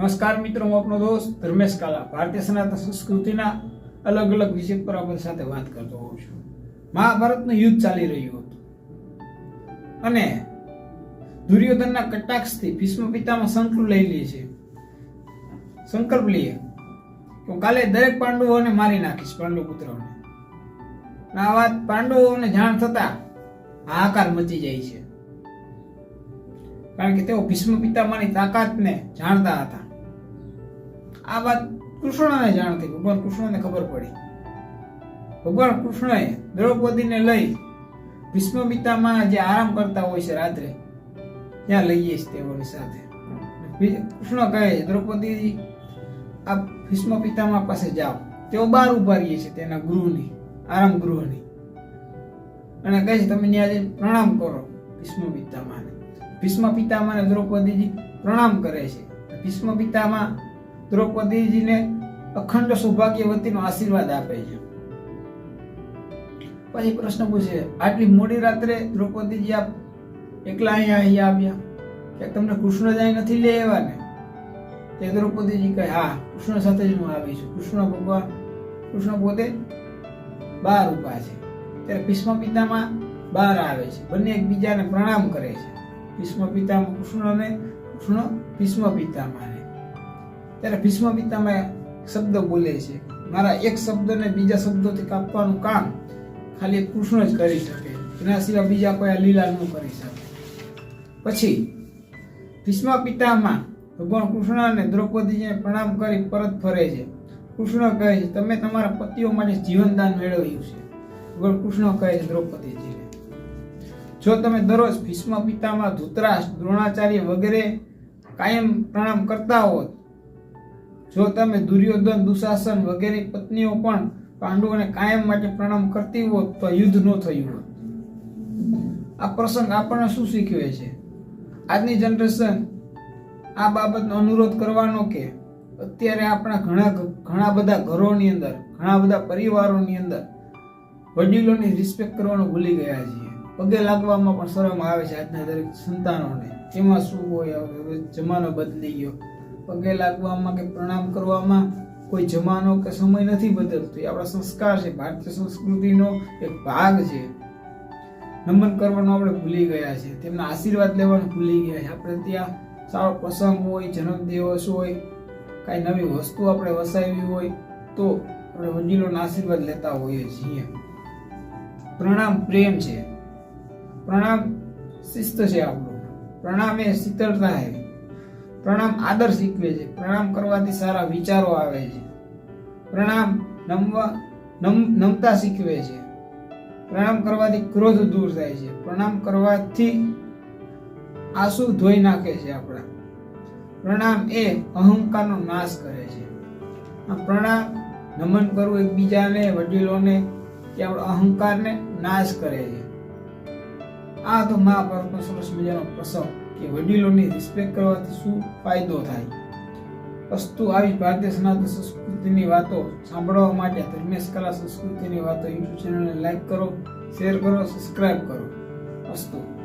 નમસ્કાર મિત્રો, હું આપનો દોસ્ત ધર્મેશ કાલા, ભારતીય સનાતન સંસ્કૃતિના અલગ અલગ વિષય પર આપણી સાથે વાત કરતો હોઉં છું. મહાભારતનું યુદ્ધ ચાલી રહ્યું હતું. અને દુર્યોધનના કટાક્ષથી ભીષ્મ પિતામાં સંકલ્પ લઈ લે છે. સંકલ્પ લઈએ તો કાલે દરેક પાંડવોને મારી નાખીશ પાંડવ પુત્રોને. આ વાત પાંડવોને જાણ થતા હાહાકાર મચી જાય છે. કારણ કે તેઓ ભીષ્મ પિતામાની તાકાતને જાણતા હતા. આ વાત કૃષ્ણને જાણ થઈ. ભગવાન કૃષ્ણને ખબર પડી. ભગવાન કૃષ્ણએ દ્રૌપદીને લઈ ભીષ્મ પિતામાં જે આરામ કરતા હોય છે રાત્રે, ત્યાં લઈએ છીએ તેઓની સાથે. કૃષ્ણ કહે છે દ્રૌપદી આ ભીષ્મ પિતામા પાસે જાઓ. તેઓ બહાર ઊભા રહીએ છે, તેના ગૃહની, આરામ ગૃહની. અને કહે છે, તમે ત્યાં જઈને પ્રણામ કરો ભીષ્મ પિતામાને ભીષ્મ પિતામાને દ્રૌપદીજી પ્રણામ કરે છે. ભીષ્મ પિતામાં દ્રૌપદીજીને અખંડ સૌભાગ્યવતીનો આશીર્વાદ આપે છે. પછી પ્રશ્ન પૂછે, આટલી મોડી રાત્રે દ્રૌપદીજી આપ એકલા અહીંયા અહીંયા આવ્યા? કે તમને કૃષ્ણ જાય નથી લે એવા ને તે દ્રૌપદીજી કહે, હા, કૃષ્ણ સાથે જ હું આવી છું. કૃષ્ણ ભગવાન, કૃષ્ણ પોતે બહાર ઊભા છે. ત્યારે ભીષ્મ પિતામાં બહાર આવે છે. બંને એકબીજાને પ્રણામ કરે છે. ભીષ્મ પિતામાં કૃષ્ણને કૃષ્ણ ભીષ્મ પિતામાને ત્યારે ભીષ્મ પિતામાં શબ્દ બોલે છે. મારા એક શબ્દને બીજા શબ્દોથી કાપવાનું કામ ખાલી કૃષ્ણ જ કરી શકે. એના સિવાય બીજા કોઈ આ લીલા ન કરી શકે. પછી ભીષ્મ પિતામાં ભગવાન કૃષ્ણ અને દ્રૌપદીજીને પ્રણામ કરી પરત ફરે છે. કૃષ્ણ કહે છે, તમે તમારા પતિઓ માટે જીવનદાન મેળવ્યું છે. ભગવાન કૃષ્ણ કહે છે દ્રૌપદીજીને, જો તમે દરરોજ ભીષ્મ પિતામાં ધૂતરાષ્ટ્ર, દ્રોણાચાર્ય વગેરે કાયમ પ્રણામ કરતા હોત જો તમે દુર્યોધન, દુશાસન વગેરે પત્નીઓ પણ પાંડવોને કાયમ માટે પ્રણામ કરતી હોત, તો યુદ્ધ ન થયું હોત. આ પ્રસંગ આપણને શું શીખવે છે? આજની જનરેશન આ બાબતનો અનુરોધ કરવાનો કે અત્યારે આપણા ઘણા ઘણા બધા ઘરોની અંદર, ઘણા બધા પરિવારોની અંદર વડીલોની રિસ્પેક્ટ કરવાનું ભૂલી ગયા છીએ. પગે લાગવામાં પણ શરમ આવે છે આજના દરેક સંતાનોને. એમાં શું હોય? હવે જમાનો બદલી ગયો. પગે લાગવામાં કે પ્રણામ કરવામાં કોઈ જમાનો કે સમય નથી બદલતો. એ આપણા સંસ્કાર છે, ભારતીય સંસ્કૃતિનો એક ભાગ છે. નમન કરવાનું આપણે ભૂલી ગયા છે. તેમના આશીર્વાદ લેવાનું ભૂલી ગયા છે. આપણે ત્યાં સારો પ્રસંગ હોય જન્મદિવસ હોય, કાંઈ નવી વસ્તુ આપણે વસાવી હોય, તો આપણે વડીલોના આશીર્વાદ લેતા હોઈએ છીએ. પ્રણામ પ્રેમ છે. પ્રણામ શિસ્ત છે આપણું. પ્રણામ એ શીતળતા છે. પ્રણામ આદર શીખવે છે. પ્રણામ કરવાથી સારા વિચારો આવે છે. પ્રણામ નમવા, નમ, નમતા શીખવે છે. પ્રણામ કરવાથી ક્રોધ દૂર થાય છે. પ્રણામ કરવાથી આંસુ ધોઈ નાખે છે આપણા. પ્રણામ એ અહંકારનો નાશ કરે છે. આ પ્રણામ, નમન કરવું એકબીજાને, વડીલોને કે આપણા અહંકારને નાશ કરે છે. આ તો મહાભારતનો સરસ મજાનો પ્રસંગ. કે વડીલોની રિસ્પેક્ટ કરવાથી શું ફાયદો થાય? વસ્તુ આવી ભારતીય સનાતન સંસ્કૃતિની વાતો સાંભળવા માટે ધર્મેશ કલા સંસ્કૃતિની વાતો યુટ્યુબ ચેનલને લાઈક કરો શેર કરો સબસ્ક્રાઈબ કરો. વસ્તુ.